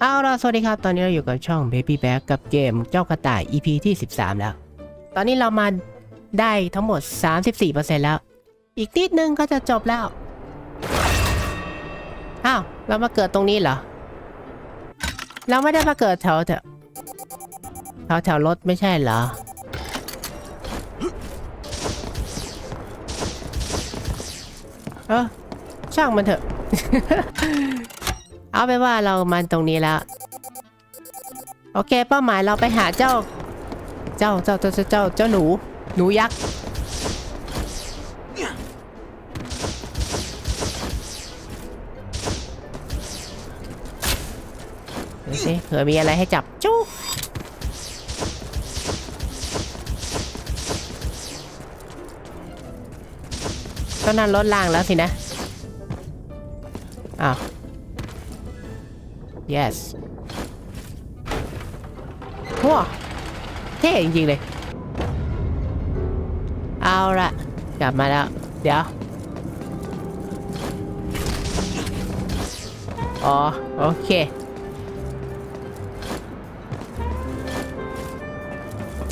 เอาล่ะสวัสดีครับ ตอนนี้เราอยู่กับช่อง Baby Back กับเกมเจ้ากระต่าย EP ที่ 13 แล้ว ตอนนี้เรามาได้ทั้งหมด 34%แล้ว อีกนิดนึงก็จะจบแล้ว อ้าว เรามาเกิดตรงนี้เหรอ เราไม่ได้มาเกิดแถวแถวแถวแถวรถไม่ใช่เหรอ เออช่างมันเถอะ เอาไปนว่าเรามันตรงนี้แล้ว โอเค เป้าหมายเราไปหาเจ้า เจ้าเจ้าเจ้าเจ้าเจ้าเจ้าหนู หนูยักษ์ สิเผื่อมีอะไรให้จับจุ๊ก็นั่นรถล่างแล้วสินะ อ้าว yes ว้าเท่จริงๆเลย เอาละกลับมาแล้ว เดี๋ยว อ๋อ โอเค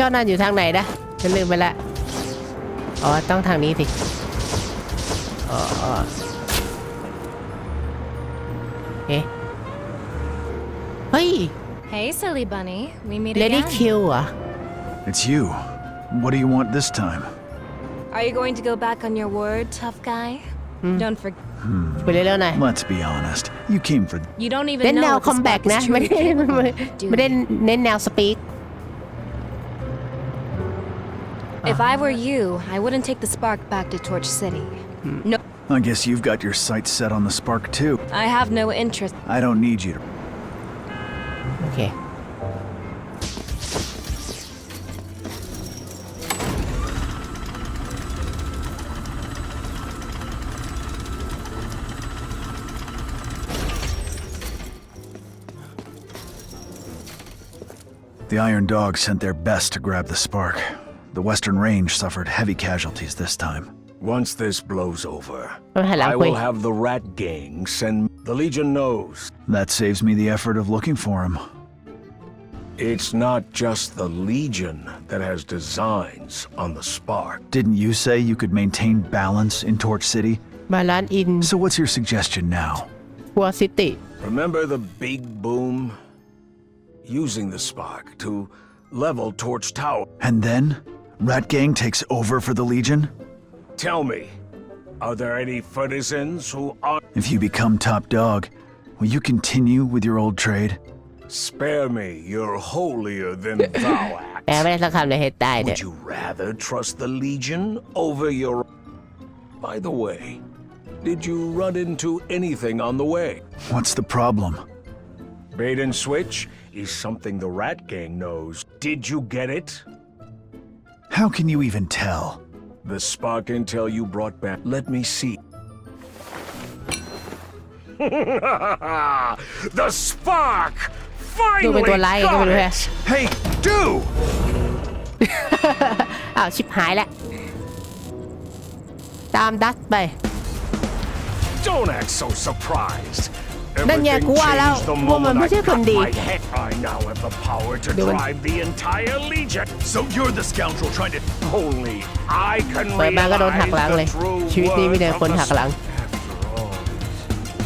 านั่นอยู่ทางไหนนะฉันลืมไปละอ๋อต้องทางนี้สิอ๋ออ๋อเอ๊ะเฮ้ย Hey, silly bunny. We meet Lady again. Q เหรอ It's you. What do you want this time? Are you going to go back on your word, tough guy? Don't forget. ไปเรื่อยๆหน่อย Let's be honest. You came for. You don't even เน้น know แนว what คอม this แบ็ก spark นะ is ไม่ truly ได้ capable ไม่ of ไม่ได้ doing. เน้นแนวสปีก If I were you, I wouldn't take the spark back to Torch City. No, I guess you've got your sights set on the spark too. I have no interest. I don't need you to. โอเค The Iron Dogs sent their best to grab the spark. The Western Range suffered heavy casualties this time. Once this blows over, I will have the Rat Gang send... The Legion knows. That saves me the effort of looking for him. It's not just the Legion that has designs on the spark. Didn't you say you could maintain balance in Torch City? Balance in... So what's your suggestion now? Remember the big boom? Using the spark to level Torch Tower. And then? Rat Gang takes over for the Legion? Tell me, are there any partisans who are. If you become top dog, will you continue with your old trade? Spare me your holier than thou แปล act. ไม่ได้สักคำเลยให้ตายเนี่ย Would you rather trust the Legion over your. By the way, did you run into anything on the way? What's the problem? Bait and switch is something the Rat Gang knows. Did you get it? How can you even tell? The spark intel you brought back. Let me see. the spark! ดูเป็น Finally ตัวร้ายก็ไม่ got รู้แฮะ it! Hey, do! อ้าวชิบหายแล้ว ตามดัสไป Don't act so surprised. นั่นไง Everything กูว่าแล้ว changed the ว่ามัน moment ไม่ I ใช่คน got ดี my head. I now have the power to Doing- drive the entire Legion. So you're the scoundrel trying to. Only I can เปิดมาก็โดนหักหลัง realize เลย the true ชีวิตนี้มีแต่ worth คน of the หักหลัง After all,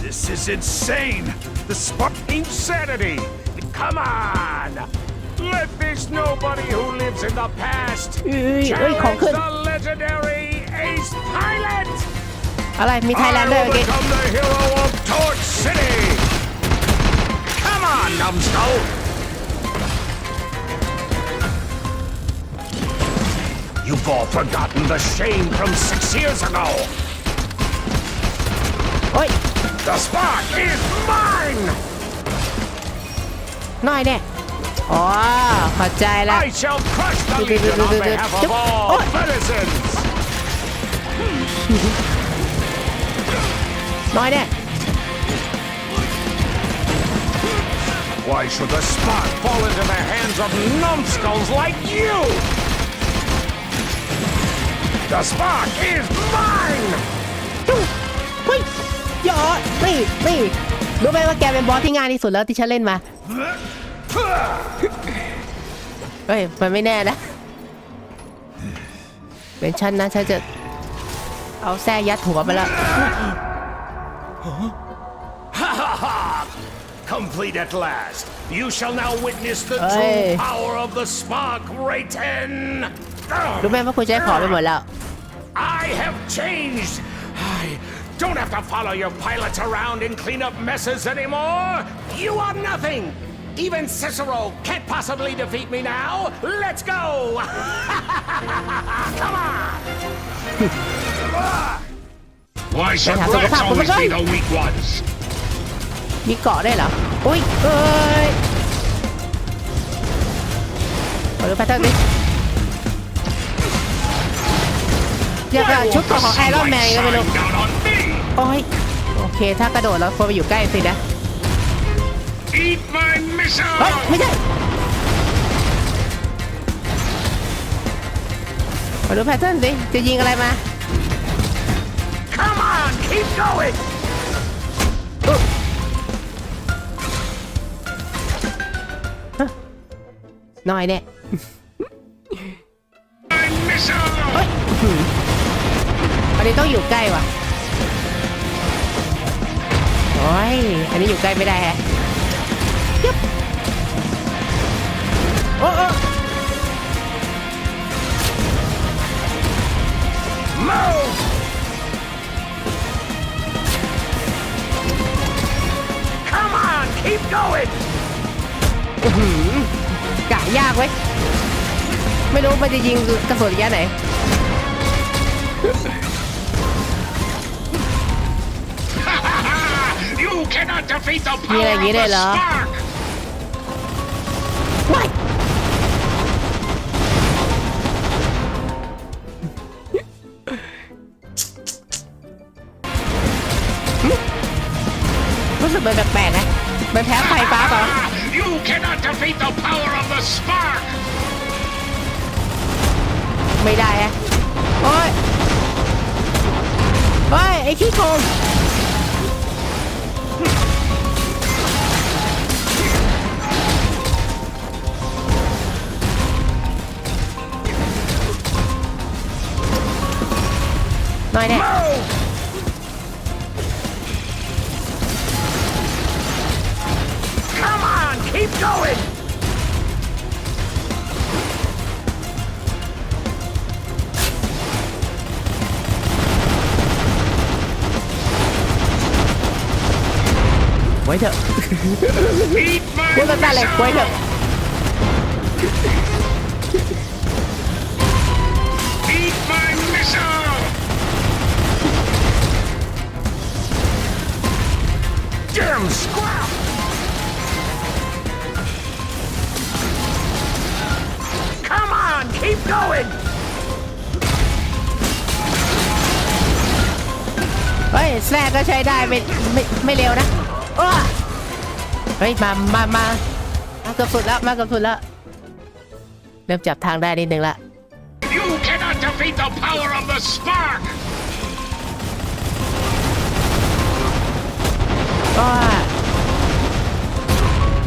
This is insane! The spark. insanity! Come on! Let this nobody who lives in the past เอ้ยเอ้ยของ challenge ขึ้น the legendary Ace Pilot! อะไร มีไทยแลนด์ด้วย I เมื่อ will กี้ become the hero of Torch City! Come on, numbskull! You've all forgotten the shame from six years ago! โอ้ย The spark is mine! น้อยเนี่ยอ๋อเข้าใจละ I shall crush the Do- do- do- Legion do- on do- do- behalf of do- all Oh. citizens! น้อยแน่ Why should the spark fall into the hands of numbskulls like you? The spark is mine! เฮ้ยยอดนี่นี่รู้ไหมว่าแกเป็นบอสที่ง่ายที่สุดแล้วที่ฉันเล่นมา เฮ้ย มันไม่แน่นะ เป็นฉันนะฉันจะเอาแส้ยัดหัวไปแล้ว Complete at last. You shall now witness the Hey. true power of the spark, Rayton. รู้ไหมว่าคุณใช้ของไปหมดแล้ว I have changed. I don't have to follow your pilots around and clean up messes anymore. You are nothing. Even Cicero can't possibly defeat me now. Let's go. Come on. Why should have to rats go back, always go be back. the weak ones? มีเกาะได้วยเหรออุ้ยเอ้ยมาดูแพทเทิร์นดิอยากจะชุดเกาะของไอรอนแมนก็ไม่รู้ Shine down on me! โอ้ยโอเค ถ้ากระโดดแล้วควรไปอยู่ใกล้สินะ Eat my เฮ้ย missile! ไม่ใช่มาดูแพทเทิร์นสิจะยิงอะไรมา Come on. Keep going. น้อยเนี่ย My missile! อันนี้ต้องอยู่ใกล้ว่ะ โอ้ย อันนี้อยู่ใกล้ไม่ได้ฮะยึบ ม่รู้มันจะยิงกระสุนระยะไหน you cannot defeat the power Mira, of mira, the lo. spark! ว้ายรู้สึ Come on. Keep going. เฮ้ยแซ่ก็ใช้ได้ไม่ไม่ไม่เร็วนะอ้อเฮ้ยมามามามาเกือบสุดแล้วมาเกือบสุดแล้วเริ่มจับทางได้นิดนึงละ You cannot defeat the power of the spark! อ้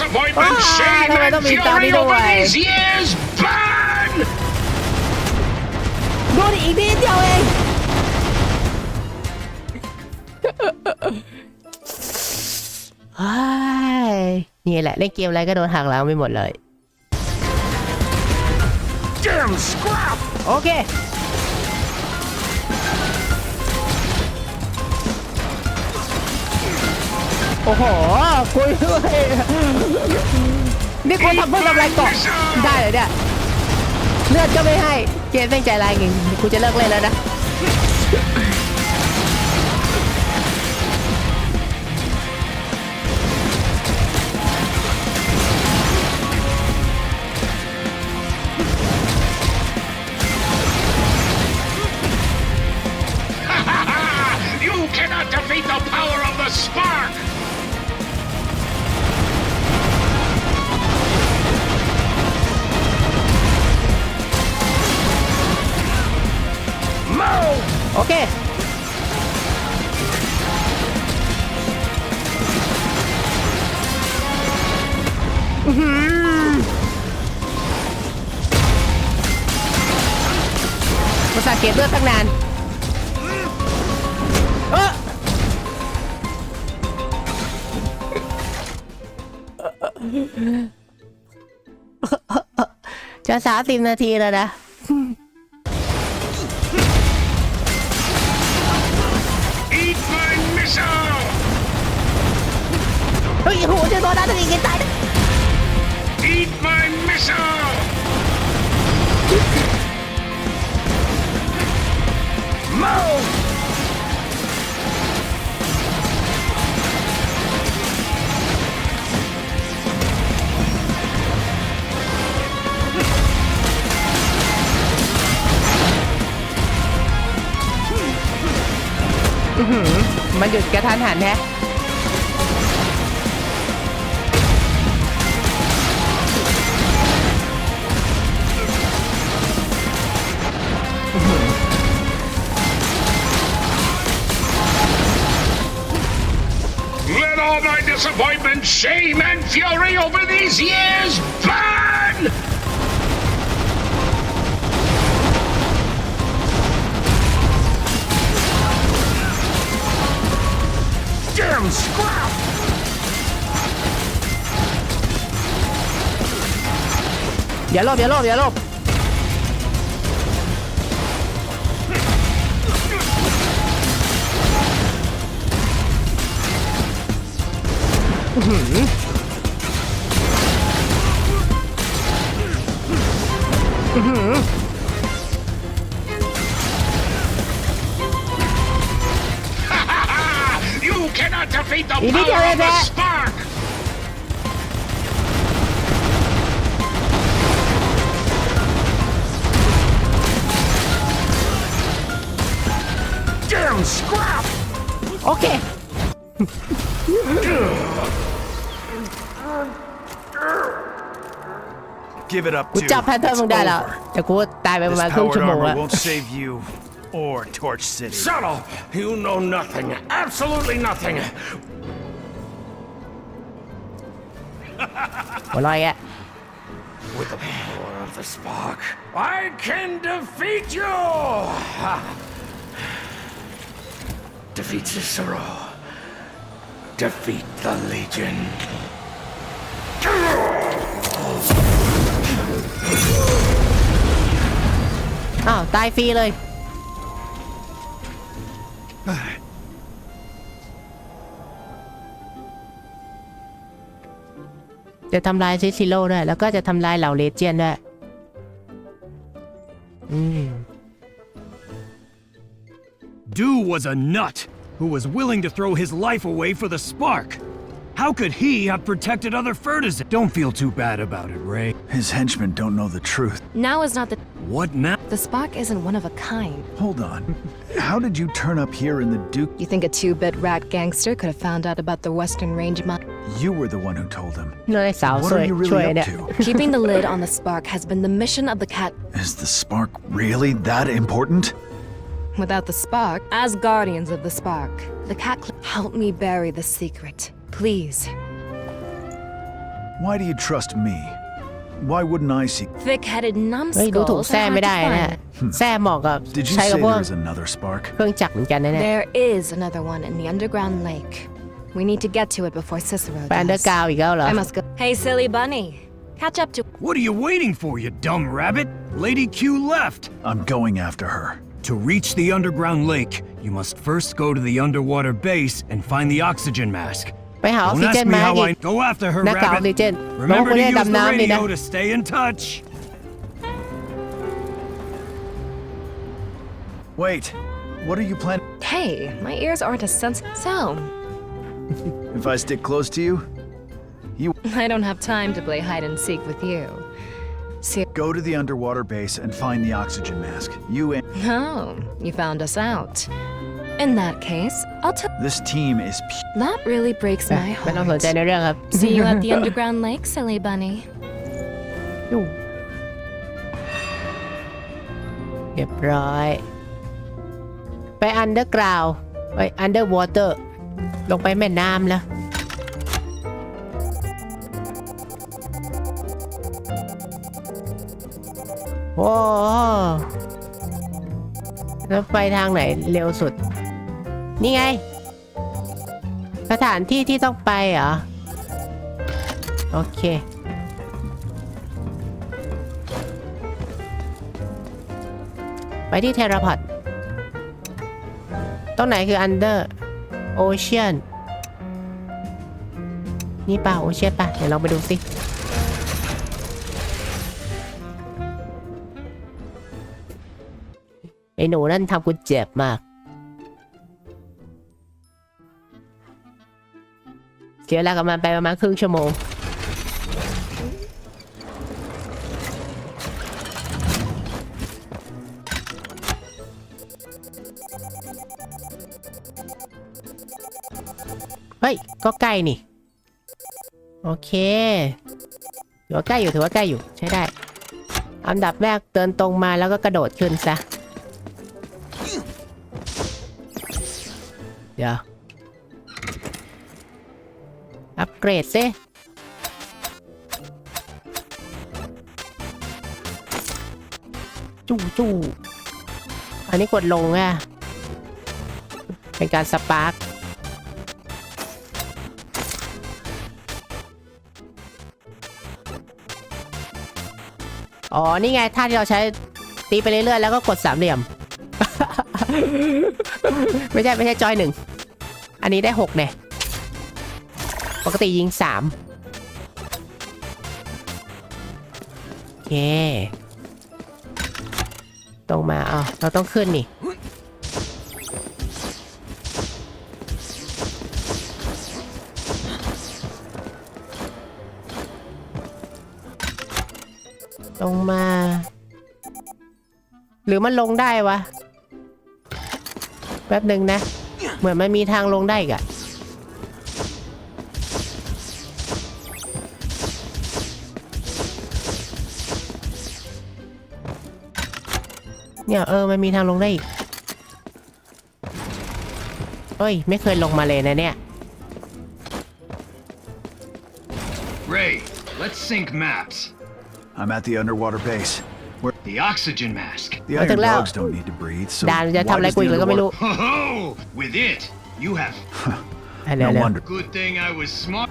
disappointment, Ah, shame, no, I and don't mean fury that over either way. these years burn! โดนอีกนิดเดียวเอง เฮ้ยนี่แหละเล่นเกมอะไรก็โดนหักหลังไปหมดเลย Damn scrap. โอเค อ้โหคุยด้วยนี่คนทำเพื่อกำไรเกาะได้เลยเนี่ยเลือดก็ไม่ให้ เกมแม่งใจร้ายจริงกูจะเลิกเล่นแล้วนะ จะสามสิบนาทีแล้วนะ Eat my missile! เฮ้ยโหเจะโดนนัดอีกตายนะ Eat my missile! Move! มันหยุดกระทันหันแฮะ Let all my disappointment, shame, and fury over these years burn! Damn scrap! อย่าหลบอย่าหลบอ defeat the You need to power hear of the that. spark! Damn scrap! โอเค Give it up กู to จับแพทเทิร์นมึงได้แล้ว แต่กูตายไปประ This มาณครึ่ง powered ชั่วโมง armor แล้ว won't save you or Torch City. Shut up! You know nothing. Absolutely nothing. หัวเร้อยแก With the power of the spark, I can defeat you! Defeat Cicero. Defeat the Legion. อ้าวตายฟรีเลย จะทำลายซิซิโร่ด้วย แล้วก็จะทำลายเหล่าเลเจียนด้วย อืม Du was a nut who was willing to throw his life away for the spark. How could he have protected other Furtizen? Don't feel too bad about it, Ray. His henchmen don't know the truth. Now is not the... What now? The Spock isn't one of a kind. Hold on. How did you turn up here in the Duke... You think a two-bit rat gangster could have found out about the Western Range Mine? You were the one who told him. No, sounds what are you really up to? Keeping the lid on the spark has been the mission of the cat. Is the spark really that important? Without the spark, as guardians of the spark, the cat cl- help me bury the secret. Please. Why do you trust me? Why wouldn't I see? Thick headed เฮ้ย ดูถูก numbskulls แซ่ are ไม่ hard ได้ to นะ find. แซ่เหมาะกับ Did you ใช้ say กับพวก there's another spark? เครื่องจักรเหมือนกันนะเนี่ย There is another one in the underground lake. We need to get to it before Cicero ไปอันเดอ does. ร์กราวอีกแล้วเหรอ I must go. Hey, silly bunny. Catch up to. What are you waiting for, you dumb rabbit? Lady Q left. I'm going after her. To reach the underground lake, you must first go to the underwater base and find the oxygen mask. ไปหาออก Don't ซิเจ ask น me มา how อี I ก go after her, หน้ากากออกซิ Rabbit. เจนน้อง Remember คน to นี้ use the ดำน้ำดีนะ radio to stay in touch. Wait, what are you planning? Hey, my ears aren't as sensitive. So, If I stick close to you, you I don't have time to play hide and seek with you. See, go to the underwater base and find the oxygen mask. You and oh, you found us out. In that case, I'll tell. this team is pu- That really breaks my ไม่ต้องสน heart. ใจในเรื่องครับ See you at the underground lake, silly bunny. ยุ่งเรียบร้อย ไปอันเดอร์กราวไปอันเดอร์วอเตอร์ลงไปแม่น้ำแล้ โอ้แล้วไปทางไหนเร็วสุด นี่ไง สถานที่ที่ต้องไปเหรอ โอเคไปที่เทราพอดตรงไหนคือ under ocean นี่ป่ะ ocean ป่ะ เดี๋ยวลองไปดูสิ ไอ้หนูนั่นทำกูเจ็บมากเสียเวลากับมันไปประมาณครึ่งชั่วโมง เฮ้ย ก็ใกล้นี่ โอเคถือว่าใกล้อยู่ถือว่าใกล้อยู่ใช้ได้ อันดับแรกเดินตรงมาแล้วก็กระโดดขึ้นซะ เดี๋ยว อัปเกรดซิจู่จู่อันนี้กดลงอะ เป็นการสปาร์กอ๋อ นี่ไงท่าที่เราใช้ตีไปเรื่อยๆ แล้วก็กดสามเหลี่ยม ไม่ใช่ ไม่ใช่จอยหนึ่ง อันนี้ได้หกเนี่ยปกติยิงสามโอเคตรงมาอ๋อเราต้องขึ้นนี่ตรงมา หรือมันลงได้วะ แป๊บหนึ่งนะ เหมือนมันมีทางลงได้อีกอะเนี่ยเออมันมีทางลงได้อีกเฮ้ย ไม่เคยลงมาเลยนะเนี่ย Ray, let's sync maps. I'm at the underwater base. Where The oxygen mask. the Ôi, iron thực ra- dogs don't need to breathe, so ด่านจะทำ why อะไร does กู the อีกแล้วก็ไม่รู้ underwater- Ho ho! With it, you have. อ่ะเร็ว No เร็ว wonder. Good thing I was smart.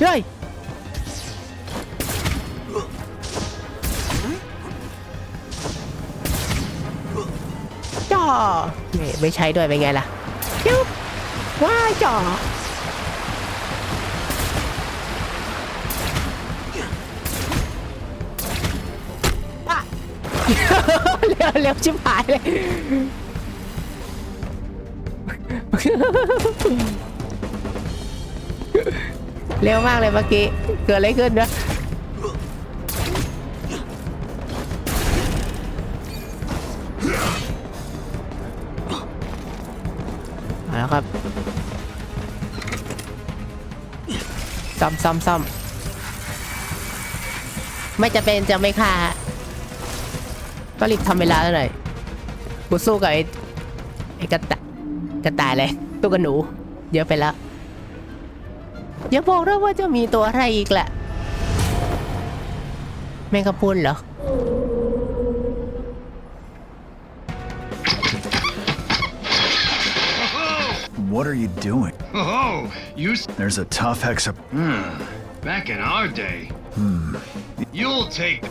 เฮ้ย จ่อนี่ไม่ใช้ด้วยเป็นไงล่ะยุบว้ายจ่อ เร็วเร็วชิบหายเลยเร็วมากเลยเมื่อกี้ เกิดอะไรขึ้นนะมาแล้วครับซ่อมซ่อมซ่อมไม่จะเป็นจะไม่ฆ่า ฮะก็รีบทำเวลาแล้วหน่อยกูสู้กับไอ้ไอ้กระต่ายกระต่ายเลยตัวกับหนู เยอะไปแล้วอย่าบอกนะว่าจะมีตัวอะไรอีกแหละแมงกะพรุนเหรอ What are you doing? Oh, you. s- There's a tough hexa. Back in our day. Hmm. You'll take.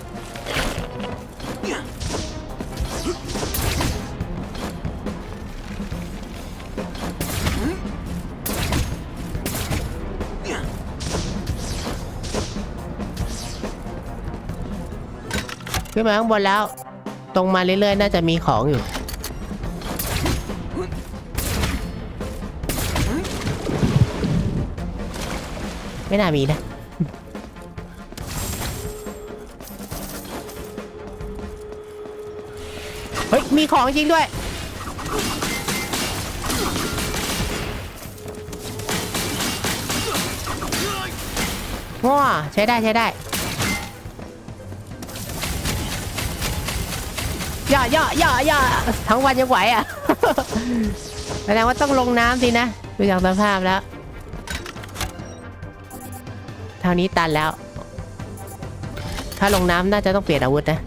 ขึ้นมาข้างบนแล้ว ตรงมาเรื่อยๆ น่าจะมีของอยู่ ไม่น่ามีนะ เฮ้ย มีของจริงด้วยว้าใช้ได้ใช้ได้ ย่อย่อย่อย่อทั้งวันยังไหวอะแสดงว่าต้องลงน้ำสินะดูจากสภาพแล้วท่านี้ตันแล้ว ถ้าลงน้ำน่าจะต้องเปลี่ยนอาวุธนะ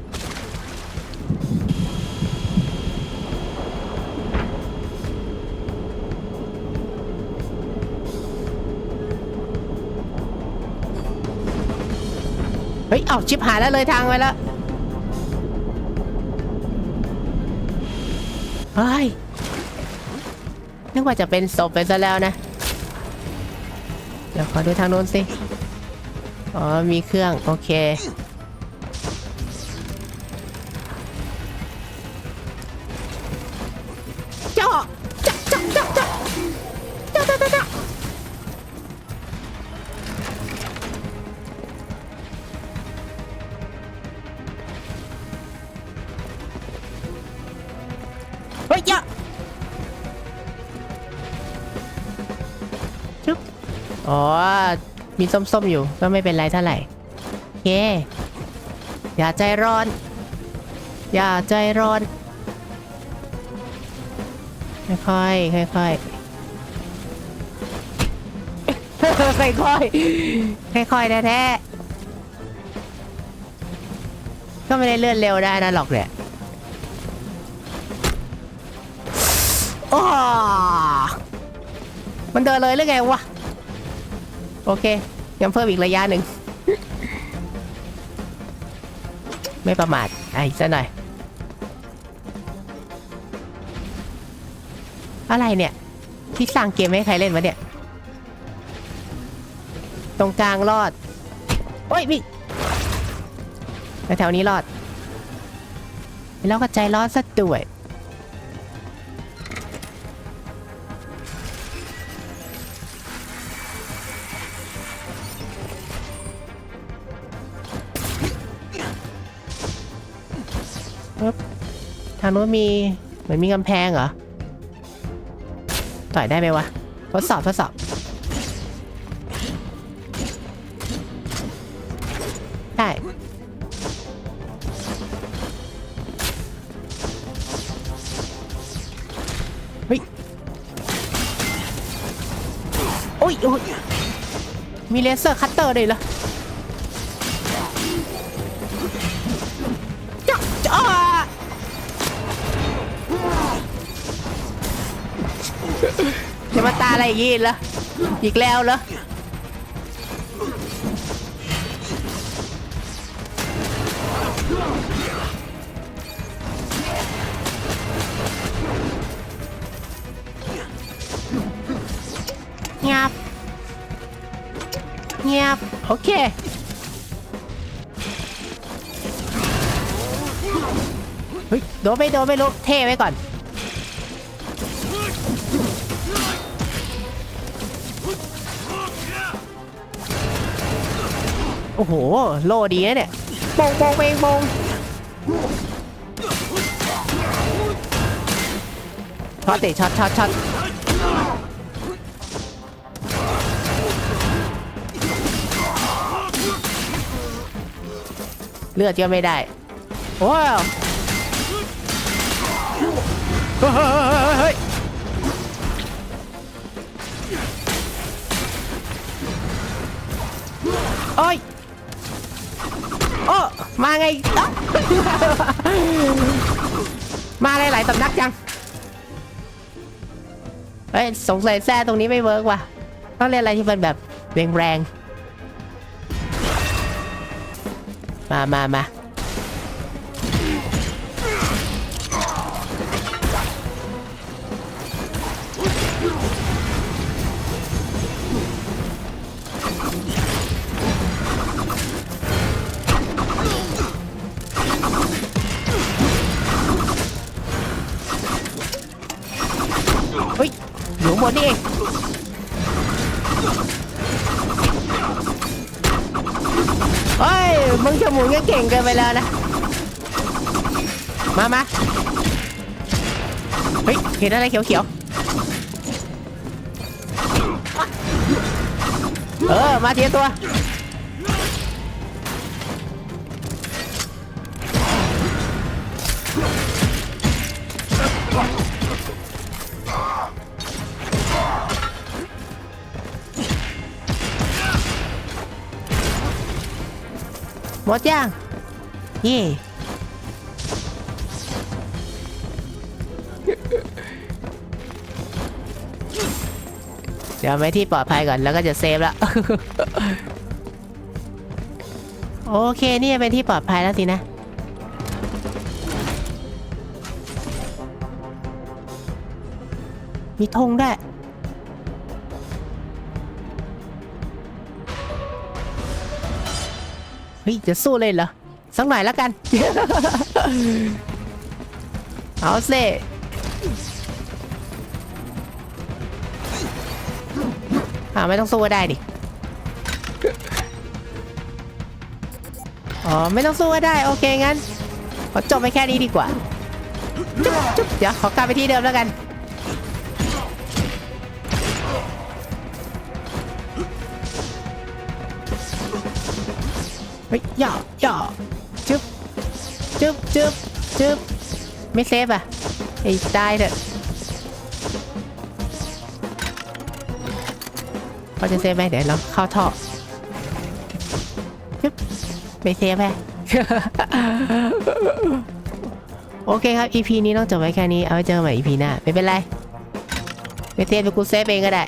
เฮ้ย เอาชิบหายแล้วเลยทางไปแล้ว เฮ้ยนึกว่าจะเป็นศพไปซะแล้วนะ เดี๋ยวขอดูทางโน้นสิ อ๋อ มีเครื่อง โอเค อ๋อ มีส้มๆอยู่ก็ไม่เป็นไรเท่าไหร่เคอย่าใจร้อน อย่าใจร้อน ค่อยๆค่อยๆค่อยๆค่อยๆแท้ๆก็ไม่ได้เลื่อนเร็วได้นะหรอกเนี่ยโอ้มันเดินเลยหรือไงวะ โอเคยังเพิ่มอีกระยะหนึ่ง ไม่ประมาทอะอีกสักหน่อย อะไรเนี่ย ที่สร้างเกมให้ใครเล่นวะเนี่ย ตรงกลางรอด โอ้ยมีแถวนี้รอด แล้วก็ใจร้อนซะด้วยางโน้นมีเหมือนมีกำแพงเหรอ ต่อยได้ไหมวะ ทดสอบทดสอบ ได้ เฮ้ย โอ้ยโอ้ยมีเลเซอร์คัตเตอร์ด้วยเหรอ อะไรอย่างงี้เหรออีกแล้วเหรอเงียบเงียบโอเคเฮ้ยโดนไม่โดนไม่รู้เท่ไว้ก่อน โอ้โห โลดีนะเนี่ยโปงโปงเปงโปงช็อตเตะช็อตช็อตช็อตเลือดก็ไม่ได้ โอ้ยเฮ้ยเฮ้ยเฮ้ยโอ้ยโอ้ มาไงอ๊ะมาหลายๆสำนักจัง เฮ้ยสงสัยแซ่ตรงนี้ไม่เวิร์กว่ะ ต้องเรียนอะไรที่มันแบบแรงๆมามามา นนี่เองเฮ้ยมึงจะหมุนก็เก่งเกินไปแล้วนะ มามาเฮ้ย เห็นอะไรเขียวๆ เออ มาเทีละตัว หมดยังเย่เดี๋ยวไปที่ปลอดภัยก่อนแล้วก็จะเซฟแล้วโอเคนี่เป็นที่ปลอดภัยแล้วสินะมีธงด้วย ฮ้ยจะสู้เลยเหรอสักหน่อยแล้วกัน เอาเซ่อ่าไม่ต้องสู้ก็ได้ดิ อ๋อ ไม่ต้องสู้ก็ได้ โอเคงั้นขอจบไปแค่นี้ดีกว่า จุ๊บจุ๊บเดี๋ยวขอกลับไปที่เดิมแล้วกัน ย่อย่อจึ๊บจึ๊บจึ๊บจึ๊บไม่เซฟอะไอ้ตายเถอะพอจะเซฟไหมเดี๋ยวเราเข้าท่อจึ๊บไม่เซฟแฮะโอเคครับ EP นี้ต้องจบไว้แค่นี้ เอาไว้เจอกันใหม่ EP หน้า ไม่เป็นไร ไม่เซฟไปกูเซฟเองก็ได้